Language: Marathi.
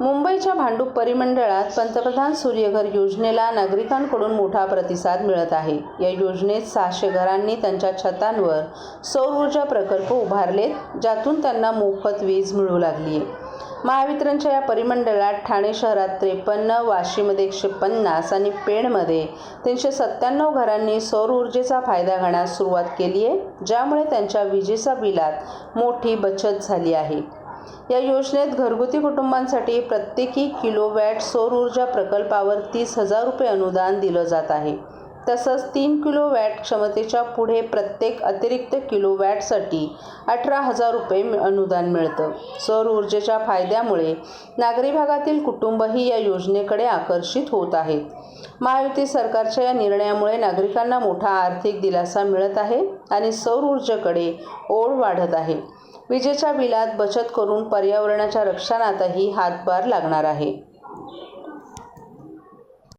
मुंबईच्या भांडूप परिमंडळात पंतप्रधान सूर्यघर योजनेला नागरिकांकडून मोठा प्रतिसाद मिळत आहे. या योजनेत सहाशे घरांनी त्यांच्या छतांवर सौर ऊर्जा प्रकल्प उभारलेत ज्यातून त्यांना मोफत वीज मिळू लागली आहे महावितरणच्या या परिमंडळात ठाणे शहरात त्रेपन्न वाशीमध्ये एकशे पन्नास आणि पेणमध्ये तीनशे सत्त्याण्णव घरांनी सौर ऊर्जेचा फायदा घेण्यास सुरुवात केली आहे ज्यामुळे त्यांच्या विजेच्या बिलात मोठी बचत झाली आहे. या योजनेत घरगुती कुटुंबांसाठी प्रत्येकी किलोवॅट सौर ऊर्जा प्रकल्पावर तीस हजार रुपये अनुदान दिलं जात आहे. तसंच तीन किलोवॅट क्षमतेच्या पुढे प्रत्येक अतिरिक्त किलोवॅटसाठी अठरा हजार रुपये अनुदान मिळतं. सौर ऊर्जेच्या फायद्यामुळे नागरी भागातील कुटुंबही या योजनेकडे आकर्षित होत आहेत. महायुती सरकारच्या या निर्णयामुळे नागरिकांना मोठा आर्थिक दिलासा मिळत आहे आणि सौर ऊर्जेकडे ओढ वाढत आहे. विजेच्या बिलात बचत करून पर्यावरणाच्या रक्षणातही हातभार लागणार आहे.